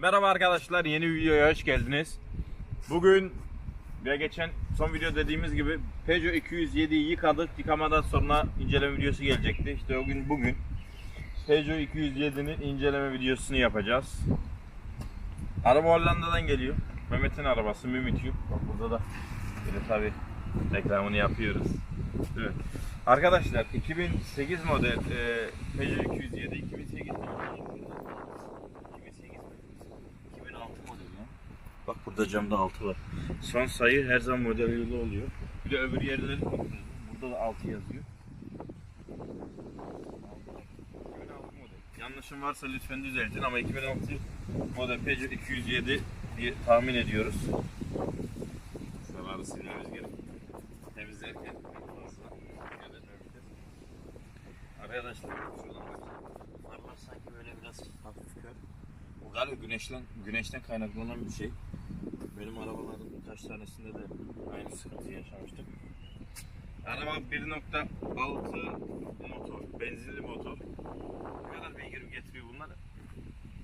Merhaba arkadaşlar, yeni videoya hoş geldiniz. Bugün ve geçen son video dediğimiz gibi Peugeot 207'yi yıkadık. Yıkamadan sonra inceleme videosu gelecekti. İşte o gün bugün Peugeot 207'nin inceleme videosunu yapacağız. Araba Hollanda'dan geliyor. Mehmet'in arabası Mimit Bak burada da böyle tabi reklamını yapıyoruz. Mi? Arkadaşlar 2008 model e, Peugeot 207 2008 model 2008 mi? 2006 model ya. Bak burada camda 6 var. Son sayı her zaman model yılı oluyor. Bir de öbür kontrol edin. Burada da 6 yazıyor. 2006 model. Yanlışım varsa lütfen düzeltin ama 2006 model Peugeot 207 diye tahmin ediyoruz. Zararı silmemiz gerek. Temizlerken fazla yönetmeyebilir. Arkadaşlar şuradan bak. Farlar sanki böyle biraz hafif kör. Bu galiba güneşten, güneşten kaynaklanan bir şey. Benim arabaların birkaç tanesinde de aynı sıkıntı yaşamıştım. Araba 1.6 motor, benzinli motor. Ne kadar beygir getiriyor bunlar?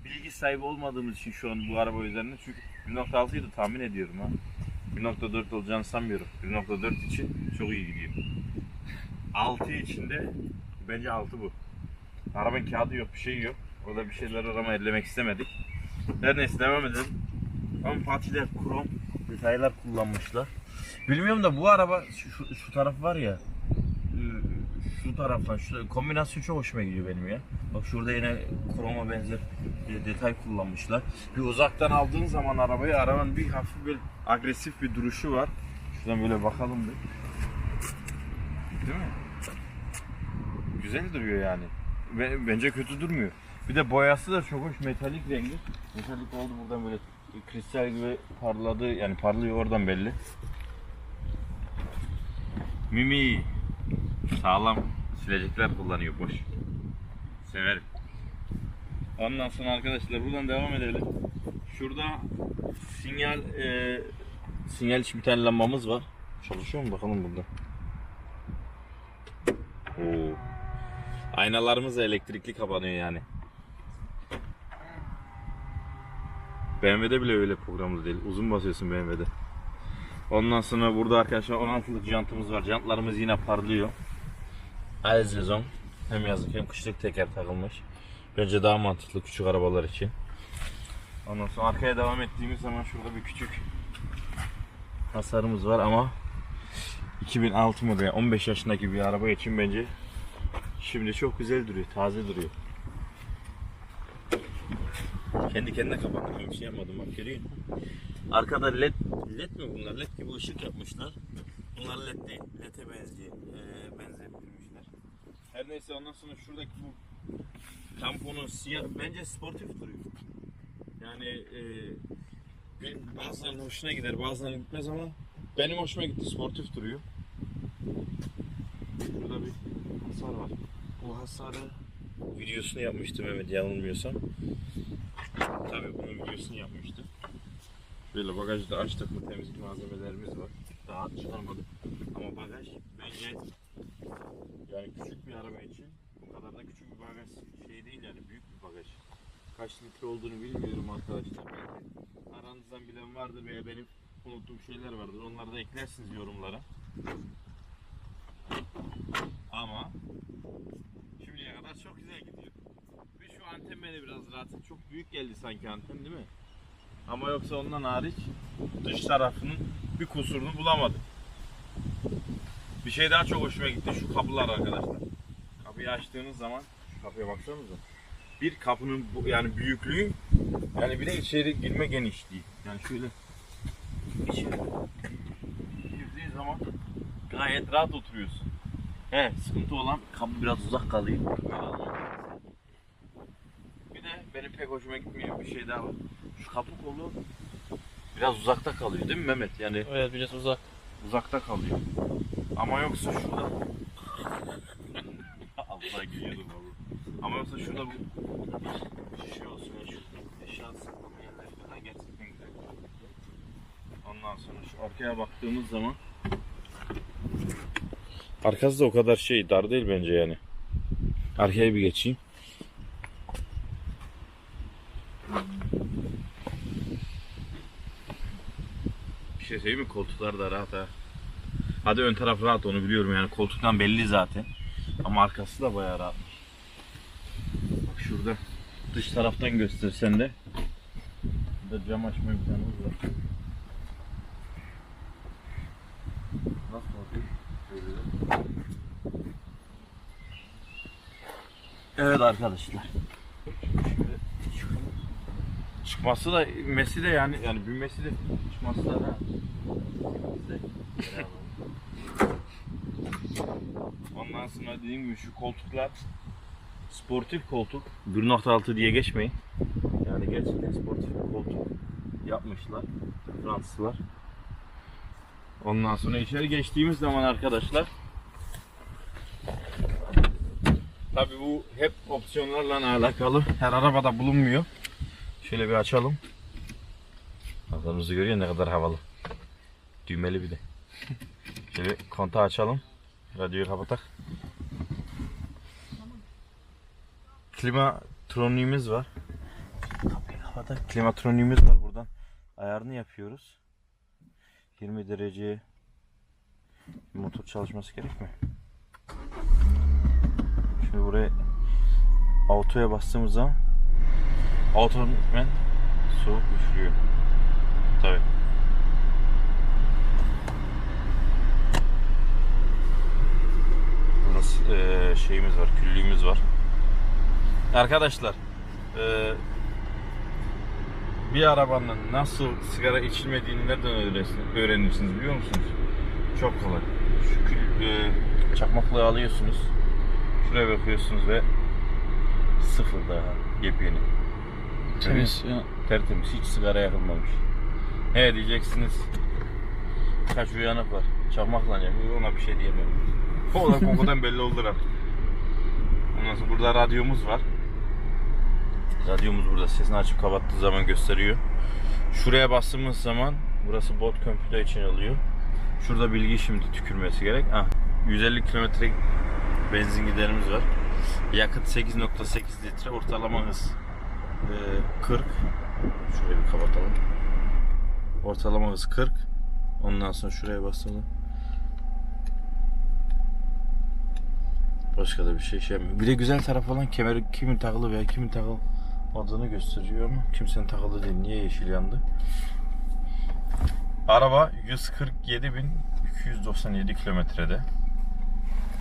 Bilgi sahibi olmadığımız için şu an bu araba üzerinde çünkü 1.6'yı da tahmin ediyorum ha. 1.4 olacağını sanmıyorum. 1.4 için çok iyi gidiyor. 6 içinde bence 6 bu. Arabanın kağıdı yok, bir şey yok. Orada bir şeyler arama ellemek istemedik. Her neyse devam edelim. Ama patiler krom detaylar kullanmışlar. Bilmiyorum da bu araba şu, şu taraf var ya e, şu taraftan şu kombinasyon çok hoşuma gidiyor benim ya. Bak şurada yine kroma benzer detay kullanmışlar. Bir uzaktan aldığın zaman arabayı arabanın bir hafif bir agresif bir duruşu var. Şuradan böyle bakalım bir. Değil mi? Güzel duruyor yani. Bence kötü durmuyor. Bir de boyası da çok hoş metalik rengi. Metalik oldu buradan böyle kristal gibi parladı yani parlıyor oradan belli. Mimi sağlam silecekler kullanıyor boş. Severim. Ondan sonra arkadaşlar buradan devam edelim. Şurada sinyal e, sinyal için bir tane lambamız var. Çalışıyor mu bakalım burada. Oo. Aynalarımız elektrikli kapanıyor yani. BMW'de bile öyle programlı değil. Uzun basıyorsun BMW'de. Ondan sonra burada arkadaşlar 16'lık jantımız var. Jantlarımız yine parlıyor. Her sezon hem yazlık hem kışlık teker takılmış. Bence daha mantıklı küçük arabalar için. Ondan sonra arkaya devam ettiğimiz zaman şurada bir küçük hasarımız var ama 2006 model 15 yaşındaki bir araba için bence şimdi çok güzel duruyor, taze duruyor. Kendi kendine kapattı. Ben bir şey yapmadım bak görüyor? Arkada led, led mi bunlar? Led gibi ışık yapmışlar. Bunlar led değil. Led'e benziyor. Ee, benzettirmişler. Her neyse ondan sonra şuradaki bu tamponu siyah bence sportif duruyor. Yani e, bazen hoşuna gider bazen gitmez ama benim hoşuma gitti sportif duruyor. Burada bir hasar var. Bu hasarı videosunu yapmıştım evet yanılmıyorsam. Tabii bunun videosunu yapmıştım. Böyle bagajı da açtık mı temizlik malzemelerimiz var. Daha çıkarmadık. Ama bagaj bence yani küçük bir araba için bu kadar da küçük bir bagaj şey değil yani büyük bir bagaj. Kaç litre olduğunu bilmiyorum arkadaşlar. Belki aranızdan bilen vardır veya benim unuttuğum şeyler vardır. Onları da eklersiniz yorumlara. Ama şimdiye kadar çok güzel gidiyor. Anten beni biraz rahatsız. Çok büyük geldi sanki anten değil mi? Ama yoksa ondan hariç dış tarafının bir kusurunu bulamadım. Bir şey daha çok hoşuma gitti şu kapılar arkadaşlar. Kapıyı açtığınız zaman şu kapıya baksanıza. Bir kapının bu, yani büyüklüğü yani bir de içeri girme genişliği. Yani şöyle içeri girdiğin zaman gayet rahat oturuyorsun. He, sıkıntı olan kapı biraz uzak kalıyor. De benim pek hoşuma gitmeyen bir şey daha var. Şu kapı kolu biraz uzakta kalıyor değil mi Mehmet? Yani Evet biraz uzak. uzakta kalıyor. Ama yoksa şurada Allah gidiyordum valla. Ama yoksa şurada bu şişe olsun ya şu eşya saklama yerleri falan gerçekten güzel. Ondan sonra şu arkaya baktığımız zaman Arkası da o kadar şey dar değil bence yani. Arkaya bir geçeyim. Şey söyleyeyim mi? Koltuklar da rahat ha. Hadi ön taraf rahat onu biliyorum yani koltuktan belli zaten. Ama arkası da bayağı rahat. Bak şurada dış taraftan göstersen de. Burada cam açma imkanımız var. Nasıl? Şöyle. Evet arkadaşlar. Çıkalım. Çıkması da inmesi de yani yani binmesi de çıkması da ha. Ondan sonra dediğim gibi şu koltuklar sportif koltuk 1.6 diye geçmeyin. Yani gerçekten sportif bir koltuk yapmışlar Fransızlar. Ondan sonra içeri geçtiğimiz zaman arkadaşlar Tabii bu hep opsiyonlarla alakalı. Her arabada bulunmuyor. Şöyle bir açalım. Arkamızı görüyor ne kadar havalı. Düğmeli bir de. Şöyle kontağı açalım. Radyoyu kapatak. Klimatroniğimiz var. Kapıyı kapatak. Klimatroniğimiz var. Buradan ayarını yapıyoruz. 20 dereceye motor çalışması gerek mi? Şimdi buraya autoya bastığımız zaman otomatikmen soğuk üflüyor. Tabii. Burası eee, şeyimiz var, küllüğümüz var. Arkadaşlar, eee, bir arabanın nasıl sigara içilmediğini nereden öğrenirsiniz, biliyor musunuz? Çok kolay. Şu kül, eee, çakmaklığı alıyorsunuz. Şuraya bakıyorsunuz ve sıfır daha yepyeni. Temiz. Ya. Tertemiz. Hiç sigara yakılmamış. He diyeceksiniz. Kaç uyanık var. Çakmakla yakıyor. Ona bir şey diyemem. O da kokudan belli olur artık. Ondan sonra burada radyomuz var. Radyomuz burada. Sesini açıp kapattığı zaman gösteriyor. Şuraya bastığımız zaman burası bot computer için alıyor. Şurada bilgi şimdi tükürmesi gerek. Ah, 150 kilometre benzin giderimiz var. Yakıt 8.8 litre ortalama hız 40 şurayı bir kapatalım. Ortalama hız 40 ondan sonra şuraya basalım. Başka da bir şey şey yapmıyor. bir de güzel taraf olan kemer kimin takılı veya kimin takılmadığını gösteriyor ama kimsenin takılı değil. Niye yeşil yandı? Araba 147.297 kilometrede.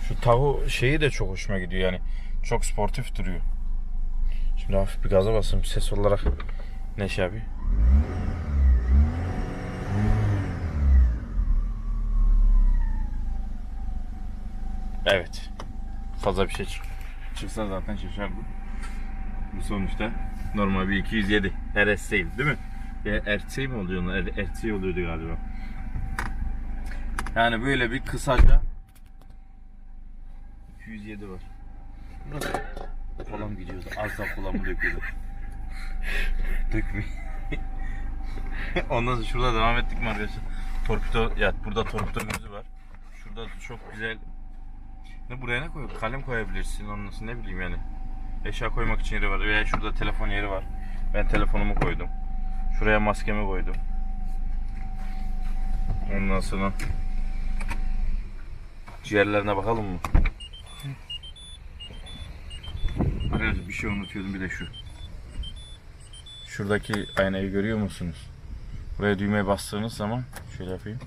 Şu tavu şeyi de çok hoşuma gidiyor. Yani çok sportif duruyor Şimdi hafif bir gaza basayım ses olarak ne şey yapıyor? Evet. Fazla bir şey çık. Çıksa zaten şaşardım. Bu sonuçta normal bir 207 RS değil değil mi? Ya RT mi oluyor onlar? RT oluyordu galiba. Yani böyle bir kısaca 207 var. Nasıl? Da kolamı döküyordu. Dökmeyin. Ondan sonra şurada devam ettik mi arkadaşlar? Torpido, ya burada torpido müziği var. Şurada çok güzel ne buraya ne koy? Kalem koyabilirsin. Sonra ne bileyim yani. Eşya koymak için yeri var. Veya şurada telefon yeri var. Ben telefonumu koydum. Şuraya maskemi koydum. Ondan sonra ciğerlerine bakalım mı? Arkadaşlar bir şey unutuyordum bir de şu. Şuradaki aynayı görüyor musunuz? Buraya düğmeye bastığınız zaman şöyle yapayım.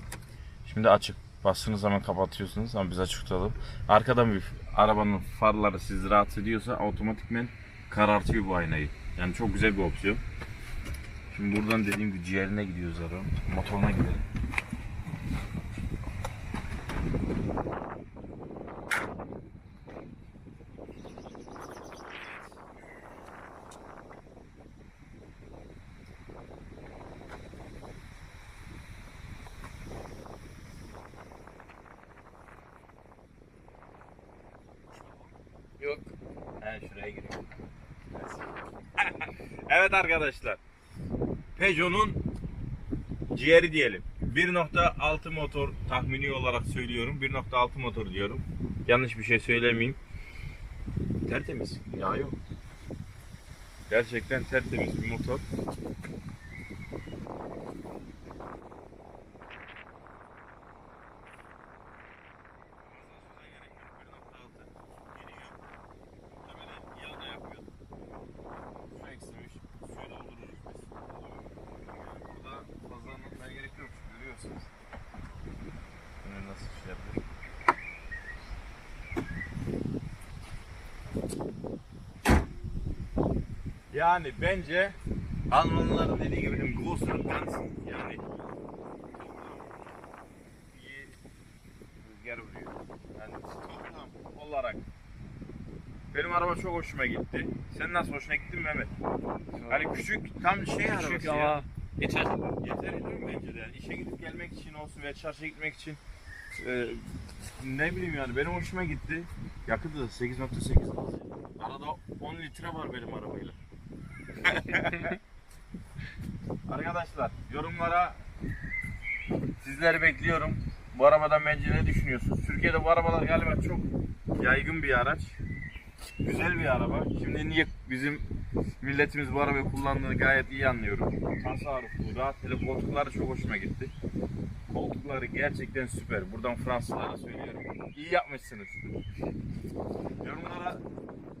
Şimdi açık. Bastığınız zaman kapatıyorsunuz ama biz açık tutalım. Arkadan bir arabanın farları sizi rahatsız ediyorsa otomatikmen karartıyor bu aynayı. Yani çok güzel bir opsiyon. Şimdi buradan dediğim gibi ciğerine gidiyoruz arabanın. Motoruna gidelim. Yok. He şuraya giriyor. Evet arkadaşlar. Peugeot'un ciğeri diyelim. 1.6 motor tahmini olarak söylüyorum. 1.6 motor diyorum. Yanlış bir şey söylemeyeyim. Tertemiz. Yağ yok. Gerçekten tertemiz bir motor. Yani bence Almanların dediği gibi im Großen Ganzen yani rüzgar vuruyor. Yani toplam olarak benim araba çok hoşuma gitti. Sen nasıl hoşuna gitti mi Mehmet? Hani küçük tam şey arabası Küçük ya. ama yeter. Yeter değil mi bence de? Yani işe gidip gelmek için olsun veya çarşıya gitmek için e, ne bileyim yani benim hoşuma gitti. Yakıtı da 8.8 Arada 10 litre var benim arabayla. Arkadaşlar yorumlara sizleri bekliyorum. Bu arabadan bence ne düşünüyorsunuz? Türkiye'de bu arabalar galiba çok yaygın bir araç. Güzel bir araba. Şimdi niye bizim milletimiz bu arabayı kullandığını gayet iyi anlıyorum. Tasarruflu, rahat, hele koltukları çok hoşuma gitti. Koltukları gerçekten süper. Buradan Fransızlara söylüyorum. İyi yapmışsınız. Yorumlara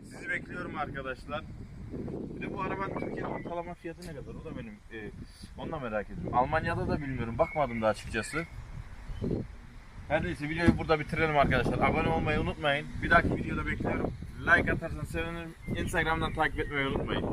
sizi bekliyorum arkadaşlar. Bir de bu araba Türkiye'de ortalama fiyatı ne kadar? O da benim e, onu da merak ediyorum. Almanya'da da bilmiyorum. Bakmadım da açıkçası. Her neyse videoyu burada bitirelim arkadaşlar. Abone olmayı unutmayın. Bir dahaki videoda bekliyorum. Like atarsanız sevinirim. Instagram'dan takip etmeyi unutmayın.